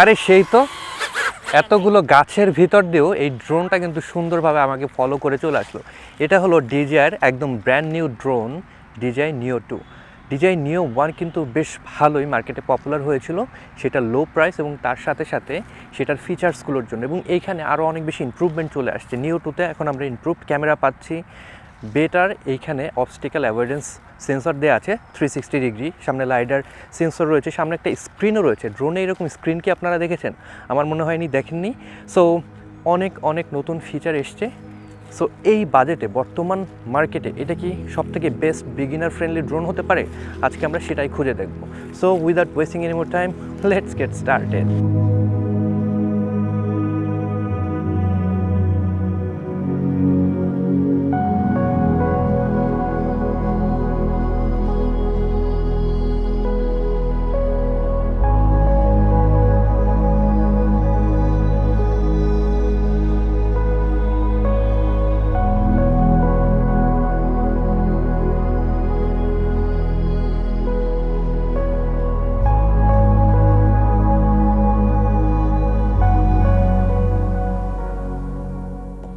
আরে সেই তো। এতগুলো গাছের ভিতর দিয়েও এই ড্রোনটা কিন্তু সুন্দরভাবে আমাকে ফলো করে চলে আসলো। এটা হলো ডিজাইয়ের একদম ব্র্যান্ড নিউ ড্রোন ডিজাই নিও টু ডিজাই নিও ওয়ান কিন্তু বেশ ভালোই মার্কেটে পপুলার হয়েছিল। সেটা লো প্রাইস এবং তার সাথে সাথে সেটার ফিচার্সগুলোর জন্য। এবং এইখানে আরও অনেক বেশি ইমপ্রুভমেন্ট চলে আসছে। নিও টুতে এখন আমরা ইমপ্রুভড ক্যামেরা পাচ্ছি। বেটার এইখানে অবস্টিক্যাল অ্যাভয়েডেন্স সেন্সর দেওয়া আছে থ্রি সিক্সটি ডিগ্রি সামনে লাইডার সেন্সর রয়েছে, সামনে একটা স্ক্রিনও রয়েছে। ড্রোনে এরকম স্ক্রিন কি আপনারা দেখেছেন? আমার মনে হয়নি, দেখেননি। সো অনেক অনেক নতুন ফিচার এসছে। সো এই বাজেটে বর্তমান মার্কেটে এটা কি সব থেকে বেস্ট বিগিনার ফ্রেন্ডলি ড্রোন হতে পারে? আজকে আমরা সেটাই খুঁজে দেখব। So without wasting any more time let's get started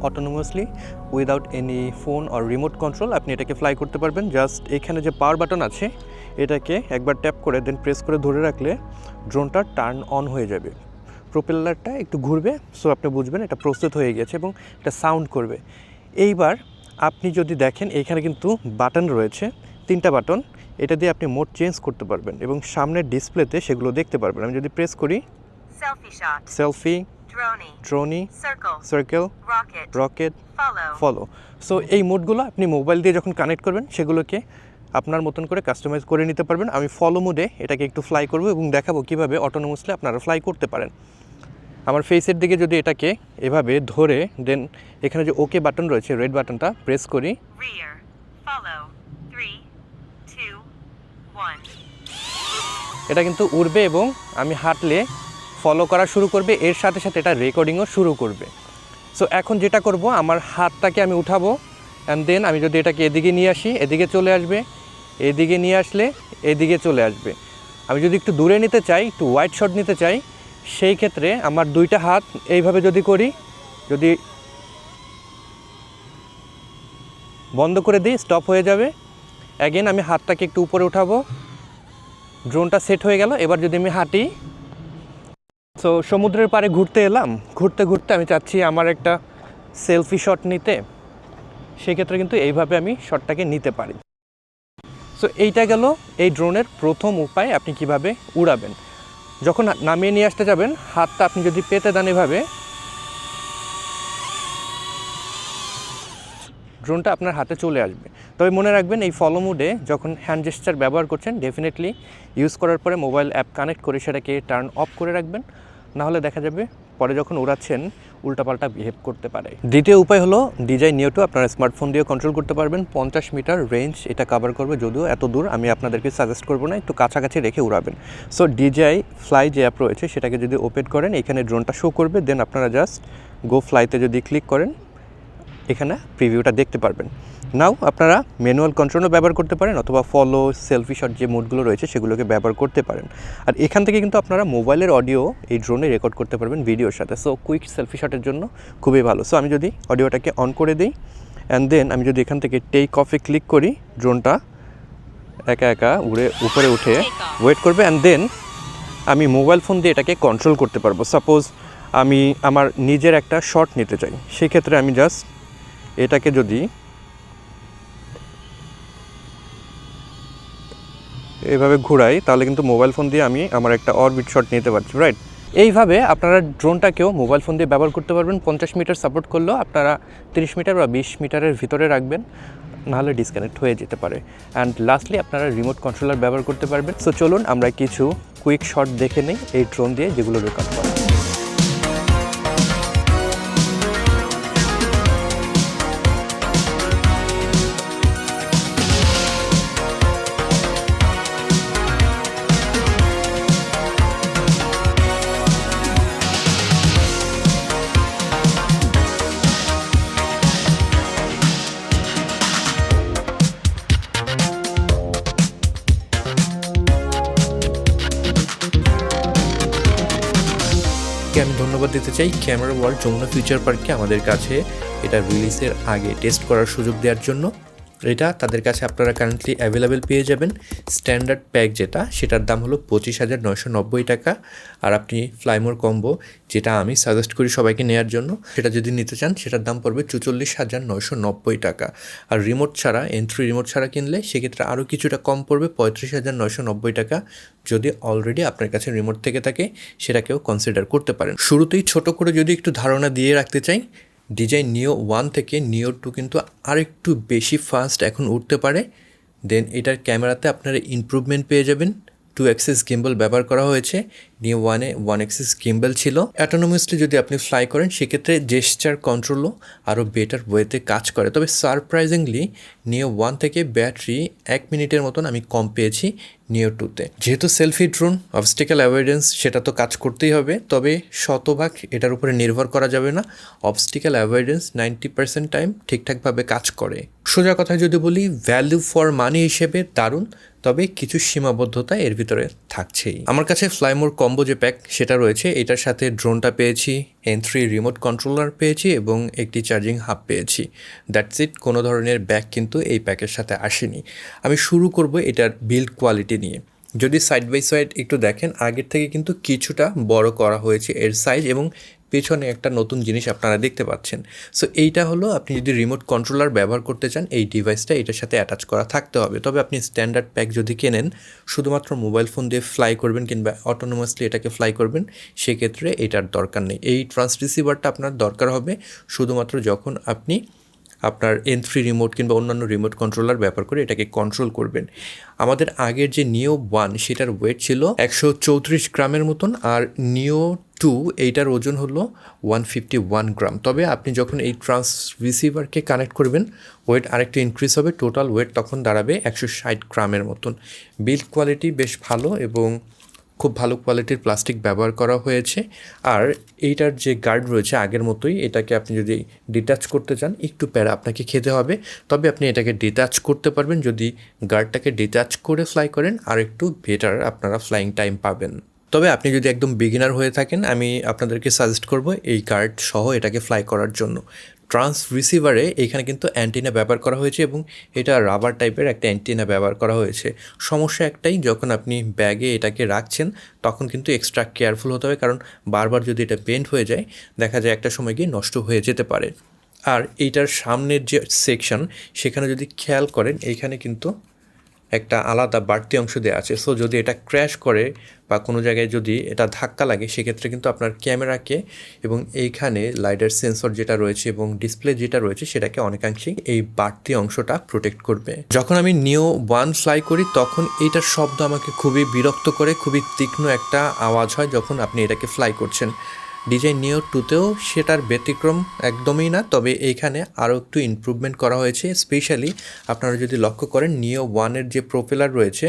autonomously without any phone or remote control আপনি এটাকে ফ্লাই করতে পারবেন জাস্ট এখানে যে পাওয়ার বাটন আছে এটাকে একবার ট্যাপ করে দেন প্রেস করে ধরে রাখলে ড্রোনটা টার্ন অন হয়ে যাবে প্রোপেলারটা একটু ঘুরবে সো আপনি বুঝবেন এটা প্রস্তুত হয়ে গেছে এবং এটা সাউন্ড করবে এইবার আপনি যদি দেখেন এখানে কিন্তু বাটন রয়েছে তিনটা বাটন এটা দিয়ে আপনি মোড চেঞ্জ করতে পারবেন এবং সামনের ডিসপ্লেতে সেগুলো দেখতে পারবেন আমি যদি প্রেস করি. Selfie Droney. Dronie circle. Rocket follow so এই মোডগুলো আপনি মোবাইল দিয়ে যখন কানেক্ট করবেন সেগুলোকে আপনার মতন করে কাস্টমাইজ করে নিতে পারবেন। আমি ফলো মোডে এটাকে একটু ফ্লাই করব এবং দেখাবো কীভাবে অটোনোমাসলি আপনারা ফ্লাই করতে পারেন। আমার ফেসের দিকে যদি এটাকে এভাবে ধরে দেন এখানে যে ওকে বাটন রয়েছে রেড বাটনটা প্রেস করি. এটা কিন্তু উড়বে এবং আমি হাঁটলে ফলো করা শুরু করবে, এর সাথে সাথে এটা রেকর্ডিংও শুরু করবে। সো এখন যেটা করব, আমার হাতটাকে আমি উঠাবো অ্যান্ড দেন আমি যদি এটাকে এদিকে নিয়ে আসি, এদিকে চলে আসবে, এদিকে নিয়ে আসলে এদিকে চলে আসবে। আমি যদি একটু দূরে নিতে চাই, একটু হোয়াইট শট নিতে চাই, সেই ক্ষেত্রে আমার দুইটা হাত এইভাবে যদি করি, যদি বন্ধ করে দিই স্টপ হয়ে যাবে। অ্যাগেন আমি হাতটাকে একটু উপরে উঠাবো। ড্রোনটা সেট হয়ে গেল, এবার যদি আমি হাঁটি তো সমুদ্রের পাড়ে ঘুরতে এলাম। ঘুরতে ঘুরতে আমি চাচ্ছি আমার একটা সেলফি শট নিতে। সেক্ষেত্রে কিন্তু এইভাবে আমি শটটাকে নিতে পারি। সো এইটা গেল এই ড্রোনের প্রথম উপায় আপনি কীভাবে উড়াবেন। যখন নামিয়ে নিয়ে আসতে যাবেন, হাতটা আপনি যদি পেতে দেন এভাবে ড্রোনটা আপনার হাতে চলে আসবে। তবে মনে রাখবেন, এই ফলো মোডে যখন হ্যান্ড জেস্টার ব্যবহার করছেন ডেফিনেটলি ইউজ করার পরে মোবাইল অ্যাপ কানেক্ট করে সেটাকে টার্ন অফ করে রাখবেন। নাহলে দেখা যাবে পরে যখন উড়াচ্ছেন, উল্টাপাল্টা বিহেভ করতে পারে। দ্বিতীয় উপায় হলো ডিজাই নিও টু আপনারা স্মার্টফোন দিয়ে কন্ট্রোল করতে পারবেন। পঞ্চাশ মিটার রেঞ্জ এটা কভার করবে, যদিও এত দূর আমি আপনাদেরকে সাজেস্ট করব না, একটু কাছাকাছি রেখে উড়াবেন। সো ডিজাই ফ্লাই যে অ্যাপ রয়েছে, সেটাকে যদি ওপেন করেন, এখানে ড্রোনটা শো করবে দেন আপনারা জাস্ট গো ফ্লাইতে যদি ক্লিক করেন, এখানে প্রিভিউটা দেখতে পারবেন। নাও, আপনারা ম্যানুয়াল কন্ট্রোলও ব্যবহার করতে পারেন অথবা ফলো সেলফি শট যে মোডগুলো রয়েছে সেগুলোকে ব্যবহার করতে পারেন। আর এখান থেকে কিন্তু আপনারা মোবাইলের অডিও এই ড্রোনে রেকর্ড করতে পারবেন ভিডিওর সাথে। সো কুইক সেলফি শটের জন্য খুবই ভালো। সো আমি যদি অডিওটাকে অন করে দিই অ্যান্ড দেন আমি যদি এখান থেকে টেক অফে ক্লিক করি ড্রোনটা একা একা উড়ে, উপরে উঠে ওয়েট করবে অ্যান্ড দেন আমি মোবাইল ফোন দিয়ে এটাকে কন্ট্রোল করতে পারব। সাপোজ আমি আমার নিজের একটা শট নিতে চাই। সেক্ষেত্রে আমি জাস্ট এটাকে যদি এভাবে ঘুরাই, তাহলে কিন্তু মোবাইল ফোন দিয়ে আমি আমার একটা অরবিট শট নিতে পারছি রাইট এইভাবে আপনারা ড্রোনটাকেও মোবাইল ফোন দিয়ে ব্যবহার করতে পারবেন, পঞ্চাশ মিটার সাপোর্ট করলেও আপনারা তিরিশ মিটার বা বিশ মিটারের ভিতরে রাখবেন, নাহলে ডিসকানেক্ট হয়ে যেতে পারে। অ্যান্ড লাস্টলি আপনারা রিমোট কন্ট্রোলার ব্যবহার করতে পারবেন। সো চলুন আমরা কিছু কুইক শট দেখে নিই এই ড্রোন দিয়ে যেগুলো রেকর্ড করে। আমি ধন্যবাদ দিতে চাই ক্যামেরা ওয়ার্ল্ড যমুনা ফিউচার পার্ককে আমাদের কাছে এটা রিলিজের আগে টেস্ট করার সুযোগ দেওয়ার জন্য। এটা তাদের কাছে আপনারা কারেন্টলি অ্যাভেলেবেল পেয়ে যাবেন। স্ট্যান্ডার্ড প্যাক যেটা, সেটার দাম হলো পঁচিশ হাজার নয়শো নব্বই টাকা। আর আপনি ফ্লাইমোর কম্বো যেটা আমি সাজেস্ট করি সবাইকে নেওয়ার জন্য, সেটা যদি নিতে চান, সেটার দাম পড়বে চুচল্লিশ হাজার নয়শো নব্বই টাকা। আর রিমোট ছাড়া এন্ট্রি রিমোট ছাড়া কিনলে, সেক্ষেত্রে আরও কিছুটা কম পড়বে, পঁয়ত্রিশ হাজার নয়শো নব্বই টাকা। যদি অলরেডি আপনার কাছে রিমোট থেকে থাকে, সেটাকেও কনসিডার করতে পারেন। শুরুতেই ছোট করে যদি একটু ধারণা দিয়ে রাখতে চাই ডিজাইন নিও ওয়ান থেকে নিও টু কিন্তু আরেকটু বেশি ফাস্ট এখন উঠতে পারে। দেন এটার ক্যামেরাতে আপনারা ইমপ্রুভমেন্ট পেয়ে যাবেন। টু অ্যাক্সেস গিম্বল ব্যবহার করা হয়েছে। নিও ওয়ানে ওয়ান অ্যাক্সেস গিম্বল ছিল। অ্যাটোনোমাসলি যদি আপনি ফ্লাই করেন, সেক্ষেত্রে জেস্টার কন্ট্রোলও আরও বেটার ওয়েতে কাজ করে। তবে সারপ্রাইজিংলি নিও ওয়ান থেকে ব্যাটারি এক মিনিটের মতন আমি কম পেয়েছি। নিও টুতে যেহেতু সেলফি ড্রোন অবস্টিক্যাল অ্যাভয়েডেন্স সেটা তো কাজ করতেই হবে, তবে শতভাগ এটার উপরে নির্ভর করা যাবে না। Obstacle avoidance ninety percent time ঠিকঠাকভাবে কাজ করে। সোজা কথায় যদি বলি ভ্যালু ফর মানি হিসেবে দারুণ, তবে কিছু সীমাবদ্ধতা এর ভিতরে থাকছেই। আমার কাছে ফ্লাইমোর কম্বো যে প্যাক সেটা রয়েছে, এটার সাথে ড্রোনটা পেয়েছি এন থ্রি রিমোট কন্ট্রোলার পেয়েছি এবং একটি চার্জিং হাব পেয়েছি। দ্যাটস ইট কোনো ধরনের ব্যাগ কিন্তু এই প্যাকের সাথে আসেনি। আমি শুরু করব এটার বিল্ড কোয়ালিটি নিয়ে। যদি সাইড বাই সাইড একটু দেখেন, আগের থেকে কিন্তু কিছুটা বড় করা হয়েছে এর সাইজ এবং পেছনে একটা নতুন জিনিস আপনারা দেখতে পাচ্ছেন। সো এইটা হলো আপনি যদি রিমোট কন্ট্রোলার ব্যবহার করতে চান, এই ডিভাইসটা এটার সাথে অ্যাটাচ করা থাকতে হবে। তবে আপনি স্ট্যান্ডার্ড প্যাক যদি কেনেন, শুধুমাত্র মোবাইল ফোন দিয়ে ফ্লাই করবেন কিংবা অটোনোমাসলি এটাকে ফ্লাই করবেন, সেক্ষেত্রে এটার দরকার নেই। এই ট্রান্স রিসিভারটা আপনার দরকার হবে, শুধুমাত্র যখন আপনি আপনার এন থ্রি রিমোট কিংবা অন্যান্য রিমোট কন্ট্রোলার ব্যবহার করে এটাকে কন্ট্রোল করবেন। আমাদের আগের যে নিও ওয়ান সেটার ওয়েট ছিল একশো চৌত্রিশ গ্রামের মতন আর নিও টু এইটার ওজন হলো ওয়ান ফিফটি ওয়ান গ্রাম। তবে আপনি যখন এই ট্রান্স রিসিভারকে কানেক্ট করবেন ওয়েট আরেকটু ইনক্রিজ হবে টোটাল ওয়েট তখন দাঁড়াবে একশো ষাট গ্রামের মতন। বিল্ড কোয়ালিটি বেশ ভালো এবং খুব ভালো কোয়ালিটির প্লাস্টিক ব্যবহার করা হয়েছে। আর এইটার যে গার্ড রয়েছে আগের মতোই, এটাকে আপনি যদি ডিটাচ করতে চান, একটু প্যারা আপনাকে খেতে হবে। তবে আপনি এটাকে ডিটাচ করতে পারবেন। যদি গার্ডটাকে ডিটাচ করে ফ্লাই করেন আর একটু বেটার আপনারা ফ্লাইং টাইম পাবেন। তবে আপনি যদি একদম বিগিনার হয়ে থাকেন, আমি আপনাদেরকে সাজেস্ট করব এই কার্ড সহ এটাকে ফ্লাই করার জন্য। ট্রান্স রিসিভারে এখানে কিন্তু অ্যান্টিনা ব্যবহার করা হয়েছে এবং এটা রাবার টাইপের একটা অ্যান্টিনা ব্যবহার করা হয়েছে। সমস্যা একটাই, যখন আপনি ব্যাগে এটাকে রাখছেন, তখন কিন্তু এক্সট্রা কেয়ারফুল হতে হবে কারণ বারবার যদি এটা বেন্ড হয়ে যায়, দেখা যায় একটা সময় গিয়ে নষ্ট হয়ে যেতে পারে। আর এইটার সামনের যে সেকশন সেখানে যদি খেয়াল করেন এইখানে কিন্তু একটা আলাদা বাড়তি অংশ দেওয়া আছে। সো যদি এটা ক্র্যাশ করে বা কোনো জায়গায় যদি এটা ধাক্কা লাগে, সেক্ষেত্রে কিন্তু আপনার ক্যামেরাকে এবং এইখানে লাইডার সেন্সর যেটা রয়েছে এবং ডিসপ্লে যেটা রয়েছে, সেটাকে অনেকাংশেই এই বাড়তি অংশটা প্রোটেক্ট করবে। যখন আমি নিও ওয়ান ফ্লাই করি, তখন এইটার শব্দ আমাকে খুবই বিরক্ত করে, খুবই তীক্ষ্ণ একটা আওয়াজ হয় যখন আপনি এটাকে ফ্লাই করছেন। ডিজাইন নিও টুতেও সেটার ব্যতিক্রম একদমই না, তবে এইখানে আরও একটু ইমপ্রুভমেন্ট করা হয়েছে স্পেশালি আপনারা যদি লক্ষ্য করেন নিও ওয়ানের যে প্রোপেলার রয়েছে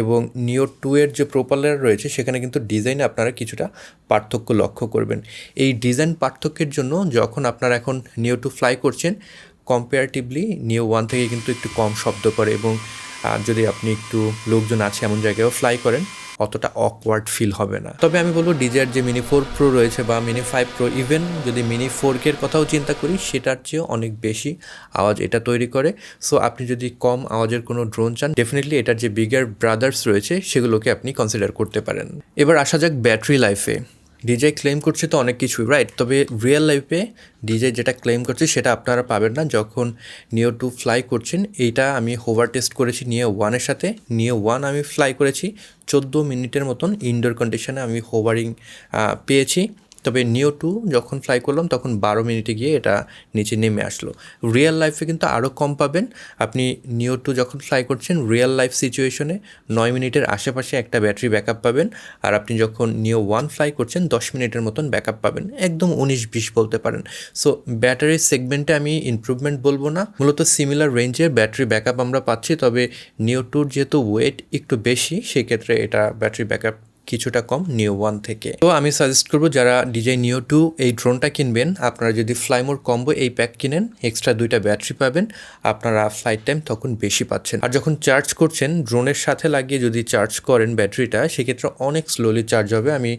এবং নিও টু এর যে প্রোপেলার রয়েছে, সেখানে কিন্তু ডিজাইনে আপনারা কিছুটা পার্থক্য লক্ষ্য করবেন। এই ডিজাইন পার্থক্যের জন্য যখন আপনারা এখন নিও টু ফ্লাই করছেন কম্পারেটিভলি নিও ওয়ান থেকে কিন্তু একটু কম শব্দ করে এবং যদি আপনি একটু লোকজন আছে এমন জায়গায়ও ফ্লাই করেন অতটা অকওয়ার্ড ফিল হবে না। তবে আমি বলব ডিজায়ার যে মিনি ফোর প্রো রয়েছে বা মিনি ফাইভ প্রো ইভেন যদি মিনি ফোর কের কথাও চিন্তা করি, সেটার চেয়েও অনেক বেশি আওয়াজ এটা তৈরি করে। সো আপনি যদি কম আওয়াজের কোনো ড্রোন চান ডেফিনেটলি এটার যে বিগার ব্রাদার্স রয়েছে, সেগুলোকে আপনি কনসিডার করতে পারেন। এবার আসা যাক ব্যাটারি লাইফে ডিজে ক্লেম করছে তো অনেক কিছুই রাইট তবে রিয়েল লাইফে ডিজে যেটা ক্লেম করছে সেটা আপনারা পাবেন না। যখন নিও টু ফ্লাই করছেন, এইটা আমি হোভার টেস্ট করেছি নিও ওয়ানের সাথে। নিও ওয়ান আমি ফ্লাই করেছি, চোদ্দ মিনিটের মতন ইনডোর কন্ডিশনে আমি হোভারিং পেয়েছি। তবে নিও টু যখন ফ্লাই করলাম, তখন বারো মিনিটে গিয়ে এটা নিচে নেমে আসলো। রিয়েল লাইফে কিন্তু আরও কম পাবেন। আপনি নিও টু যখন ফ্লাই করছেন রিয়েল লাইফ সিচুয়েশনে নয় মিনিটের আশেপাশে একটা ব্যাটারি ব্যাকআপ পাবেন। আর আপনি যখন নিও ওয়ান ফ্লাই করছেন, দশ মিনিটের মতন ব্যাকআপ পাবেন। একদম উনিশ বিশ বলতে পারেন। সো ব্যাটারির সেগমেন্টে আমি ইমপ্রুভমেন্ট বলব না। মূলত সিমিলার রেঞ্জের ব্যাটারি ব্যাকআপ আমরা পাচ্ছি। তবে নিও টুর যেহেতু ওয়েট একটু বেশি, সেক্ষেত্রে এটা ব্যাটারি ব্যাকআপ কিছুটা কম নিও ওয়ান থেকে। তো আমি সাজেস্ট করব যারা ডিজাই নিও টু এই ড্রোনটা কিনবেন, আপনারা যদি ফ্লাইমোর কম্বো এই প্যাক কিনেন এক্সট্রা দুইটা ব্যাটারি পাবেন, আপনারা ফ্লাইট টাইম তখন বেশি পাচ্ছেন। আর যখন চার্জ করছেন ড্রোনের সাথে লাগিয়ে যদি চার্জ করেন ব্যাটারিটা সেক্ষেত্রে অনেক স্লোলি চার্জ হবে। আমি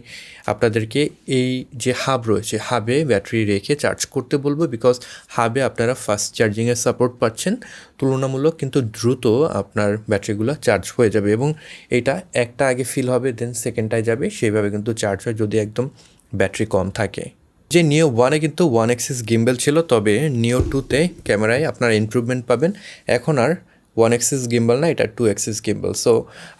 আপনাদেরকে এই যে হাব রয়েছে হাবে ব্যাটারি রেখে চার্জ করতে বলব বিকজ হাবে আপনারা ফাস্ট চার্জিংয়ের সাপোর্ট পাচ্ছেন। তুলনামূলক কিন্তু দ্রুত আপনার ব্যাটারিগুলো চার্জ হয়ে যাবে এবং এটা একটা আগে ফিল হবে দেন সেকেন্ডটায় যাবে, সেইভাবে কিন্তু চার্জ হয় যদি একদম ব্যাটারি কম থাকে। যে নিও ওয়ানে কিন্তু ওয়ান এক্সিস গিম্বেল ছিল, তবে নিও টুতে ক্যামেরায় আপনার ইমপ্রুভমেন্ট পাবেন। এখন আর ওয়ান এক্সিস গিম্বল না, এটা টু এক্সিস গিম্বল সো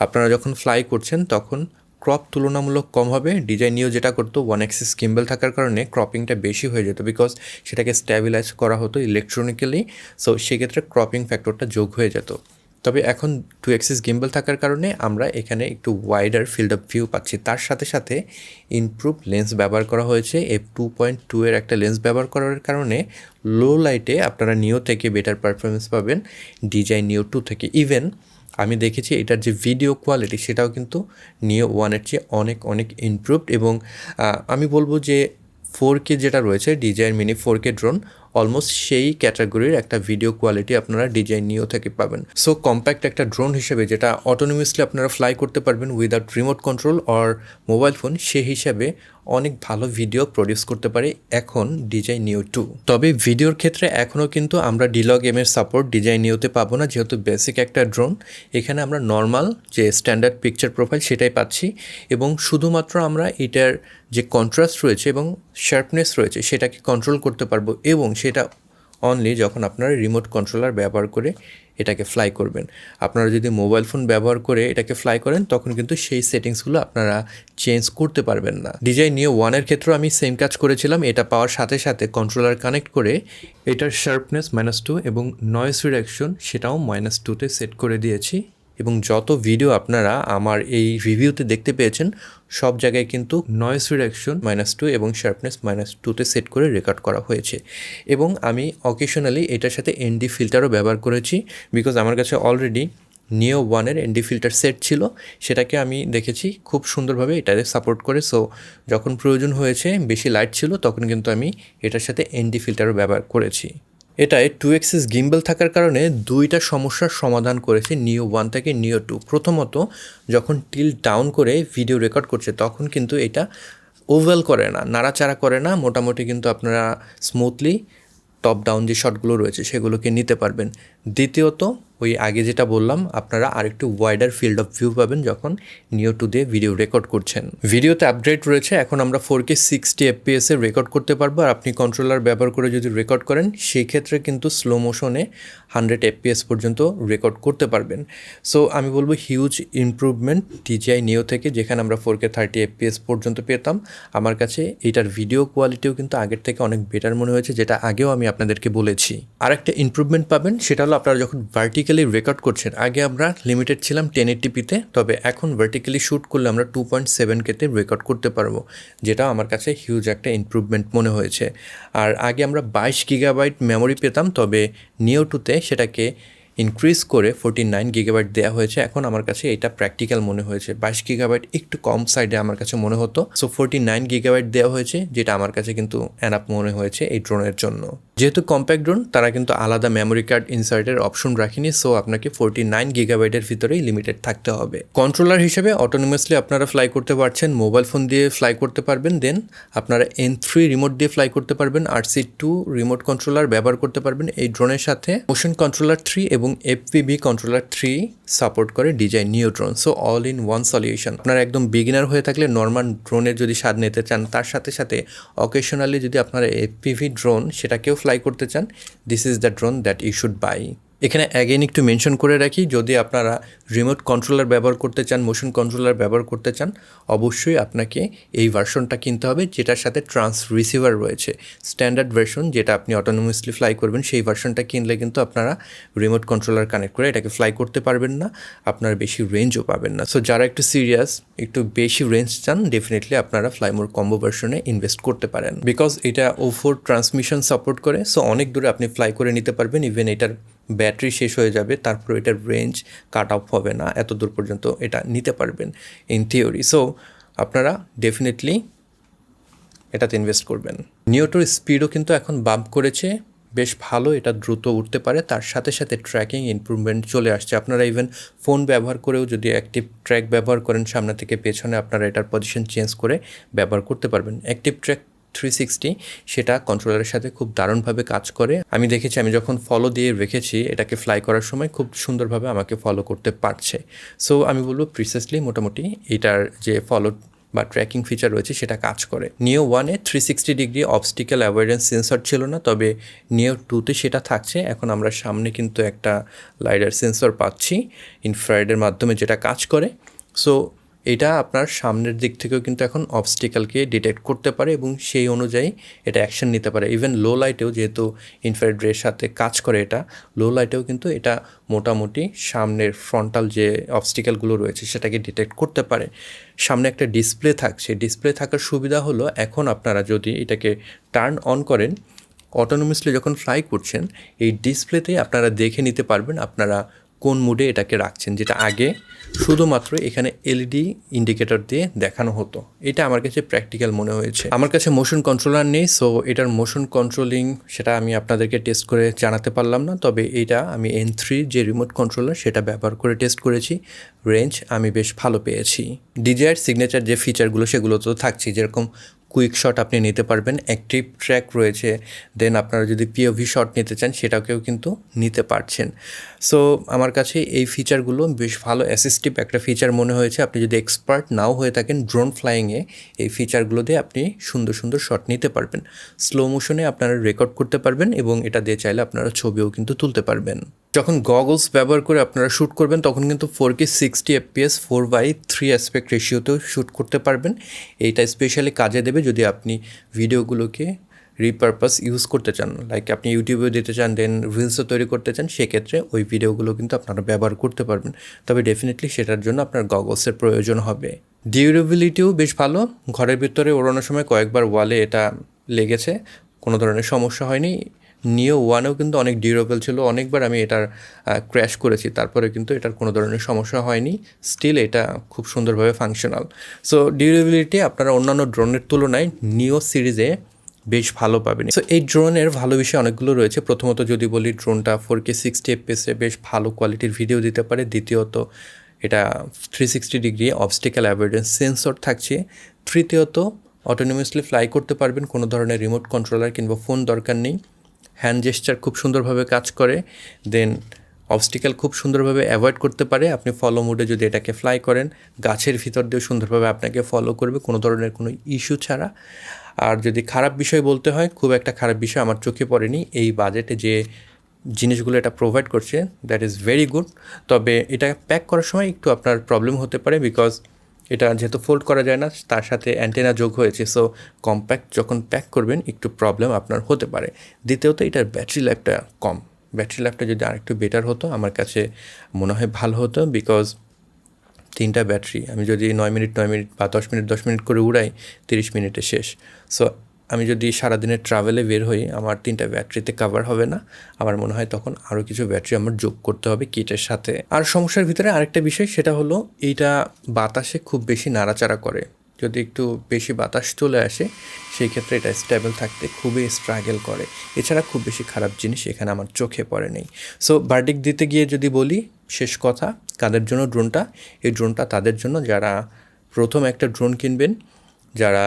আপনারা যখন ফ্লাই করছেন, তখন ক্রপ তুলনামূলক কম হবে। ডিজাইন নিয়েও যেটা করতো ওয়ান এক্সিস গিম্বল থাকার কারণে ক্রপিংটা বেশি হয়ে যেত বিকজ সেটাকে স্ট্যাবিলাইজ করা হতো ইলেকট্রনিক্যালি সো সেক্ষেত্রে ক্রপিং ফ্যাক্টরটা যোগ হয়ে যেত। তবে এখন টু এক্সিস গিম্বল থাকার কারণে আমরা এখানে একটু ওয়াইডার ফিল্ড অফ ভিউ পাচ্ছি। তার সাথে সাথে ইমপ্রুভ লেন্স ব্যবহার করা হয়েছে। এফ টু পয়েন্ট টু এর একটা লেন্স ব্যবহার করার কারণে লো লাইটে আপনারা নিও থেকে বেটার পারফরমেন্স পাবেন ডিজাইন নিও টু থেকে। ইভেন আমি দেখেছি এটার যে ভিডিও কোয়ালিটি সেটাও কিন্তু নিও ওয়ানের চেয়ে অনেক অনেক ইমপ্রুভড এবং আমি বলব যে ফোর কে যেটা রয়েছে DJI mini four K drone almost সেই ক্যাটাগরির একটা ভিডিও কোয়ালিটি আপনারা ডিজাইন নিয়েও থেকে পাবেন। সো কম্প্যাক্ট একটা ড্রোন হিসেবে যেটা অটোনোমিয়াসলি আপনারা ফ্লাই করতে পারবেন without remote control or mobile phone সেই হিসাবে অনেক ভালো ভিডিও প্রডিউস করতে পারি, এখন ডিজাইন নিউ টু তবে ভিডিওর ক্ষেত্রে এখনও কিন্তু আমরা ডিলগ এমের সাপোর্ট ডিজাইন নিউতে পাবো না, যেহেতু বেসিক একটা ড্রোন এখানে আমরা নর্মাল যে স্ট্যান্ডার্ড পিকচার প্রোফাইল সেটাই পাচ্ছি এবং শুধুমাত্র আমরা এটার যে কন্ট্রাস্ট রয়েছে এবং শার্পনেস রয়েছে সেটাকে কন্ট্রোল করতে পারব এবং সেটা অনলি যখন আপনারা রিমোট কন্ট্রোলার ব্যবহার করে এটাকে ফ্লাই করবেন। আপনারা যদি মোবাইল ফোন ব্যবহার করে এটাকে ফ্লাই করেন, তখন কিন্তু সেই সেটিংসগুলো আপনারা চেঞ্জ করতে পারবেন না। ডিজাইন নিয়ে ওয়ানের ক্ষেত্রেও আমি সেম কাজ করেছিলাম, এটা পাওয়ার সাথে সাথে কন্ট্রোলার কানেক্ট করে এটার শার্পনেস মাইনাস টু এবং নয়েস রিডাকশন সেটাও মাইনাস টুতে সেট করে দিয়েছি। এবং যত ভিডিও আপনারা আমার এই রিভিউতে দেখতে পেয়েছেন, সব জায়গায় কিন্তু নয়েস রিডাকশন মাইনাস টু এবং শার্পনেস মাইনাস টুতে সেট করে রেকর্ড করা হয়েছে। এবং আমি অকেশনালি এটার সাথে এনডি ফিল্টারও ব্যবহার করেছি বিকজ আমার কাছে অলরেডি নিও ওয়ানের এনডি ফিল্টার সেট ছিল, সেটাকে আমি দেখেছি, খুব সুন্দরভাবে এটাকে সাপোর্ট করে। সো যখন প্রয়োজন হয়েছে, বেশি লাইট ছিল, তখন কিন্তু আমি এটার সাথে এনডি ফিল্টারও ব্যবহার করেছি। এটায় টু এক্সিস গিম্বেল থাকার কারণে দুইটা সমস্যার সমাধান করেছে নিও ওয়ান থেকে নিও টু প্রথমত, যখন টিল ডাউন করে ভিডিও রেকর্ড করছে, তখন কিন্তু এটা ওভেল করে না, নাড়াচাড়া করে না, মোটামুটি কিন্তু আপনারা স্মুথলি টপ ডাউন যে শটগুলো রয়েছে, সেগুলোকে নিতে পারবেন। দ্বিতীয়ত, ওই আগে যেটা বললাম, আপনারা আরেকটু ওয়াইডার ফিল্ড অফ ভিউ পাবেন যখন নিও টু দিয়ে ভিডিও রেকর্ড করছেন। ভিডিওতে আপগ্রেড রয়েছে, এখন আমরা four K sixty FPS record করতে পারব, আর আপনি কন্ট্রোলার ব্যবহার করে যদি রেকর্ড করেন, সেই ক্ষেত্রে কিন্তু স্লো মোশনে হান্ড্রেড এফপিএস পর্যন্ত রেকর্ড করতে পারবেন। সো আমি বলব হিউজ ইমপ্রুভমেন্ট ডিজিআই নিও থেকে, যেখানে আমরা ফোর কে থার্টি এফপিএস পর্যন্ত পেতাম। আমার কাছে এটার ভিডিও কোয়ালিটিও কিন্তু আগের থেকে অনেক বেটার মনে হয়েছে, যেটা আগেও আমি আপনাদেরকে বলেছি। আর একটা ইমপ্রুভমেন্ট পাবেন, সেটা হলো আপনারা যখন ভার্টিক্যালি রেকর্ড করছেন, আগে আমরা লিমিটেড ছিলাম টেন এইটিপিতে তবে এখন ভার্টিক্যালি শ্যুট করলে আমরা টু পয়েন্ট সেভেন কেতে রেকর্ড করতে পারব, যেটা আমার কাছে হিউজ একটা ইমপ্রুভমেন্ট মনে হয়েছে। আর আগে আমরা বাইশ গিগাবাইট মেমোরি পেতাম, তবে নিও টুতে সেটাকে ইনক্রিজ করে ফোরটি নাইন গিগাবাইট দেওয়া হয়েছে, এখন আমার কাছে এটা প্র্যাকটিক্যাল মনে হয়েছে। বাইশ গিগাবাইট একটু কম সাইডে আমার কাছে মনে হতো সো ফোরটি নাইন গিগাবাইট দেওয়া হয়েছে, যেটা আমার কাছে কিন্তু অ্যানাপ মনে হয়েছে এই ড্রোনের জন্য। যেহেতু কম্প্যাক্ট ড্রোন তারা কিন্তু আলাদা মেমোরি কার্ড ইনসার্টের অপশন রাখেনি সো আপনাকে ফোরটি নাইন গিগাবাইটের ভিতরেই লিমিটেড থাকতে হবে। কন্ট্রোলার হিসেবে অটোনোমাসলি আপনারা ফ্লাই করতে পারছেন মোবাইল ফোন দিয়ে ফ্লাই করতে পারবেন দেন আপনারা এন থ্রি রিমোট দিয়ে ফ্লাই করতে পারবেন আর সি টু রিমোট কন্ট্রোলার ব্যবহার করতে পারবেন, এই ড্রোনের সাথে মোশন কন্ট্রোলার থ্রি এবং এফপিবি কন্ট্রোলার থ্রি সাপোর্ট করে DJI new drone so all in one solution আপনারা একদম বিগিনার হয়ে থাকলে নর্মাল ড্রোনের যদি স্বাদ নিতে চান, তার সাথে সাথে অকেশনালি যদি আপনারা এফপিভি ড্রোন সেটাকেও ফ্লাই করতে চান this is the drone that you should buy এখানে অ্যাগেন একটু মেনশন করে রাখি, যদি আপনারা রিমোট কন্ট্রোলার ব্যবহার করতে চান মোশন কন্ট্রোলার ব্যবহার করতে চান, অবশ্যই আপনাকে এই ভার্সনটা কিনতে হবে, যেটার সাথে ট্রান্স রিসিভার রয়েছে। স্ট্যান্ডার্ড ভার্সন যেটা আপনি অটোনোমাসলি ফ্লাই করবেন, সেই ভার্সনটা কিনলে কিন্তু আপনারা রিমোট কন্ট্রোলার কানেক্ট করে এটাকে ফ্লাই করতে পারবেন না, আপনার বেশি রেঞ্জও পাবেন না। সো যারা একটু সিরিয়াস একটু বেশি রেঞ্জ চান ডেফিনেটলি আপনারা ফ্লাইমোর কম্বো ভার্সনে ইনভেস্ট করতে পারেন। বিকজ এটা ওফোর ট্রান্সমিশন সাপোর্ট করে সো অনেক দূরে আপনি ফ্লাই করে নিতে পারবেন ইভেন এটার ব্যাটারি শেষ হয়ে যাবে, তারপর এটার রেঞ্জ কাট অফ হবে না এত দূর পর্যন্ত এটা নিতে পারবেন ইন থিওরি সো আপনারা ডেফিনেটলি এটাতে ইনভেস্ট করবেন। নিওটোর স্পিডও কিন্তু এখন বাম্প করেছে, বেশ ভালো, এটা দ্রুত উঠতে পারে, তার সাথে সাথে ট্র্যাকিং ইমপ্রুভমেন্ট চলে আসছে। আপনারা ইভেন ফোন ব্যবহার করেও যদি অ্যাক্টিভ ট্র্যাক ব্যবহার করেন, সামনে থেকে পেছনে আপনারা এটার পজিশন চেঞ্জ করে ব্যবহার করতে পারবেন। অ্যাক্টিভ ট্র্যাক থ্রি সিক্সটি সেটা কন্ট্রোলারের সাথে খুব দারুণভাবে কাজ করে। আমি দেখেছি, আমি যখন ফলো দিয়ে রেখেছি, এটাকে ফ্লাই করার সময় খুব সুন্দরভাবে আমাকে ফলো করতে পারছে। সো আমি বলব প্রিসেসলি মোটামুটি এটার যে ফলো বা ট্র্যাকিং ফিচার রয়েছে, সেটা কাজ করে। নিও ওয়ানে three sixty degree obstacle avoidance sensor ছিল না, তবে নিও টুতে সেটা থাকছে। এখন আমরা সামনে কিন্তু একটা লাইডার সেন্সর পাচ্ছি ইনফ্রারেডের মাধ্যমে যেটা কাজ করে। সো এটা আপনার সামনের দিক থেকেও কিন্তু এখন অবস্টিক্যালকে ডিটেক্ট করতে পারে এবং সেই অনুযায়ী এটা অ্যাকশন নিতে পারে। ইভেন লো লাইটেও যেহেতু ইনফ্রারেড রের সাথে কাজ করে এটা লো লাইটেও কিন্তু এটা মোটামুটি সামনের ফ্রন্টাল যে অবস্টিক্যালগুলো রয়েছে সেটাকে ডিটেক্ট করতে পারে। সামনে একটা ডিসপ্লে থাকছে ডিসপ্লে থাকার সুবিধা হলো এখন আপনারা যদি এটাকে টার্ন অন করেন অটোনোমাসলি যখন ফ্লাই করছেন, এই ডিসপ্লেতেই আপনারা দেখে নিতে পারবেন, আপনারা কোন মুডে এটাকে রাখছেন, যেটা আগে শুধুমাত্র এখানে এলইডি ইন্ডিকেটর দিয়ে দেখানো হতো। এটা আমার কাছে প্র্যাকটিক্যাল মনে হয়েছে। আমার কাছে মোশন কন্ট্রোলার নেই সো এটার মোশন কন্ট্রোলিং সেটা আমি আপনাদেরকে টেস্ট করে জানাতে পারলাম না, তবে এটা আমি এন থ্রি যে রিমোট কন্ট্রোলার সেটা ব্যবহার করে টেস্ট করেছি। রেঞ্জ আমি বেশ ভালো পেয়েছি। ডিজায়ার সিগনেচার যে ফিচারগুলো সেগুলো তো থাকছেই, যেরকম কুইক শট আপনি নিতে পারবেন। অ্যাক্টিভ ট্র্যাক রয়েছে দেন আপনারা যদি পিওভি শট নিতে চান, সেটাকেও কিন্তু নিতে পারছেন। সো আমার কাছে এই ফিচারগুলো বেশ ভালো অ্যাসিস্টিভ একটা ফিচার মনে হয়েছে। আপনি যদি এক্সপার্ট নাও হয়ে থাকেন ড্রোন ফ্লাইংয়ে এই ফিচারগুলো দিয়ে আপনি সুন্দর সুন্দর শট নিতে পারবেন। স্লো মোশনে আপনারা রেকর্ড করতে পারবেন এবং এটা দিয়ে চাইলে আপনারা ছবিও কিন্তু তুলতে পারবেন। যখন গগলস ব্যবহার করে আপনারা শ্যুট করবেন, তখন কিন্তু four K sixty FPS four by three aspect রেশিওতেও shoot করতে পারবেন। এইটা স্পেশালি কাজে দেবে যদি আপনি ভিডিওগুলোকে রিপারপাস ইউজ করতে চান। লাইক আপনি ইউটিউবেও দিতে চান দেন রিলসও তৈরি করতে চান, সেক্ষেত্রে ওই ভিডিওগুলো কিন্তু আপনারা ব্যবহার করতে পারবেন। তবে ডেফিনেটলি সেটার জন্য আপনার গগলসের প্রয়োজন হবে। ডিউরেবিলিটিও বেশ ভালো। ঘরের ভিতরে ওড়ানোর সময় কয়েকবার ওয়ালে এটা লেগেছে। কোনো ধরনের সমস্যা হয়নি। নিও ওয়ানেও কিন্তু অনেক ডিউরেবল ছিল। অনেকবার আমি এটার ক্র্যাশ করেছি। তারপরে কিন্তু এটার কোনো ধরনের সমস্যা হয়নি। স্টিল এটা খুব সুন্দরভাবে ফাংশনাল সো ডিউরেবিলিটি আপনারা অন্যান্য ড্রোনের তুলনায় নিও সিরিজে বেশ ভালো পাবেন। সো এই ড্রোনের ভালো বিষয় অনেকগুলো রয়েছে। প্রথমত যদি বলি ড্রোনটা ফোর কে সিক্সটি এফপিএসে বেশ ভালো কোয়ালিটির ভিডিও দিতে পারে। দ্বিতীয়ত, এটা three sixty degree obstacle avoidance sensor থাকছে। তৃতীয়ত অটোনোমাসলি ফ্লাই করতে পারবেন। কোনো ধরনের রিমোট কন্ট্রোলার কিংবা ফোন দরকার নেই। হ্যান্ড জেস্টার খুব সুন্দরভাবে কাজ করে দেন অবস্টিক্যাল খুব সুন্দরভাবে অ্যাভয়েড করতে পারে। আপনি ফলো মোডে যদি এটাকে ফ্লাই করেন, গাছের ভিতর দিয়েও সুন্দরভাবে আপনাকে ফলো করবে, কোনো ধরনের কোনো ইস্যু ছাড়া। আর যদি খারাপ বিষয় বলতে হয়, খুব একটা খারাপ বিষয় আমার চোখে পড়েনি, এই বাজেটে যে জিনিসগুলো এটা প্রোভাইড করছে দ্যাট ইজ ভেরি গুড তবে এটা প্যাক করার সময় একটু আপনার প্রবলেম হতে পারে বিকজ এটা যেহেতু ফোল্ড করা যায় না, তার সাথে অ্যান্টেনা যোগ হয়েছে সো কম্প্যাক্ট যখন প্যাক করবেন, একটু প্রবলেম আপনার হতে পারে। দ্বিতীয়ত, এটার ব্যাটারি লাইফটা কম। ব্যাটারি লাইফটা যদি আরেকটু বেটার হতো, আমার কাছে মনে হয় ভালো হতো বিকজ তিনটা ব্যাটারি আমি যদি নয় মিনিট নয় মিনিট বা দশ মিনিট দশ মিনিট করে উড়াই, তিরিশ মিনিটে শেষ। সো আমি যদি সারাদিনের ট্রাভেলে বের হই, আমার তিনটা ব্যাটারিতে কাভার হবে না। আমার মনে হয় তখন আরও কিছু ব্যাটারি আমার যোগ করতে হবে কিটের সাথে। আর সমস্যার ভিতরে আরেকটা বিষয়, সেটা হলো এইটা বাতাসে খুব বেশি নাড়াচাড়া করে। যদি একটু বেশি বাতাস চলে আসে, সেই ক্ষেত্রে এটা স্টেবল থাকতে খুবই স্ট্রাগল করে। এছাড়া খুব বেশি খারাপ জিনিস এখানে আমার চোখে পড়ে নেই। সো বার্ডিক দিতে গিয়ে যদি বলি, শেষ কথা, কাদের জন্য ড্রোনটা এই ড্রোনটা তাদের জন্য। যারা প্রথম একটা ড্রোন কিনবেন, যারা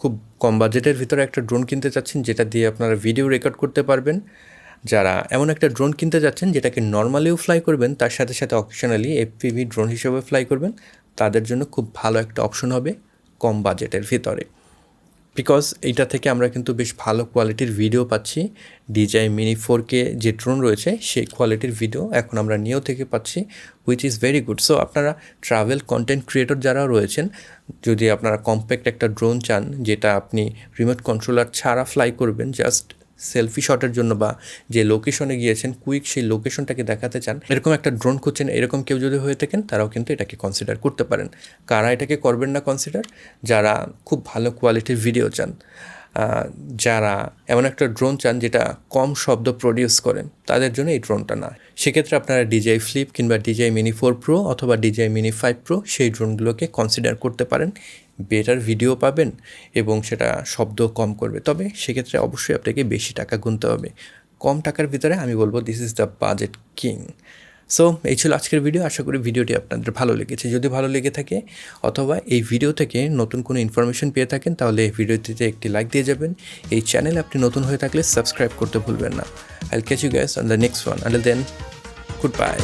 খুব কম বাজেটের ভিতরে একটা ড্রোন কিনতে চাচ্ছেন, যেটা দিয়ে আপনারা ভিডিও রেকর্ড করতে পারবেন। যারা এমন একটা ড্রোন কিনতে যাচ্ছেন, যেটাকে নর্মালিও ফ্লাই করবেন, তার সাথে সাথে অপশনালি এফপিভি ড্রোন হিসেবে ফ্লাই করবেন। তাদের জন্য খুব ভালো একটা অপশন হবে কম বাজেটের ভিতরে। বিকজ এইটা থেকে আমরা কিন্তু বেশ ভালো কোয়ালিটির ভিডিও পাচ্ছি। ডিজাই মিনি ফোর কে যে ড্রোন রয়েছে, সেই কোয়ালিটির ভিডিও এখন আমরা নিয়েও থেকে পাচ্ছি which is very good so আপনারা ট্রাভেল কন্টেন্ট ক্রিয়েটর যারা রয়েছেন, যদি আপনারা কম্প্যাক্ট একটা ড্রোন চান, যেটা আপনি রিমোট কন্ট্রোলার ছাড়া ফ্লাই করবেন জাস্ট সেলফি শটের জন্য বা যে লোকেশনে গিয়েছেন কুইক সেই লোকেশনটাকে দেখাতে চান, এরকম একটা ড্রোন খুঁজছেন, এরকম কেউ যদি হয়ে থাকেন, তারাও কিন্তু এটাকে কনসিডার করতে পারেন। কারা এটাকে করবেন না কনসিডার যারা খুব ভালো কোয়ালিটির ভিডিও চান যারা এমন একটা ড্রোন চান যেটা কম শব্দ প্রডিউস করেন, তাদের জন্য এই ড্রোনটা না। সেক্ষেত্রে আপনারা ডিজাই ফ্লিপ কিংবা ডিজাই মিনি ফোর প্রো অথবা ডিজাই মিনি ফাইভ প্রো সেই ড্রোনগুলোকে কনসিডার করতে পারেন। বেটার ভিডিও পাবেন এবং সেটা শব্দ কম করবে। তবে সেক্ষেত্রে অবশ্যই আপনাকে বেশি টাকা গুনতে হবে। কম টাকার ভিতরে আমি বলব this is the budget king so এই ছিল আজকের ভিডিও আশা করি ভিডিওটি আপনাদের ভালো লেগেছে। যদি ভালো লেগে থাকে অথবা এই ভিডিও থেকে নতুন কোনো ইনফরমেশন পেয়ে থাকেন, তাহলে এই ভিডিওটিতে একটি লাইক দিয়ে যাবেন। এই চ্যানেলে আপনি নতুন হয়ে থাকলে সাবস্ক্রাইব করতে ভুলবেন না। I catch you guys on the next one until then good bye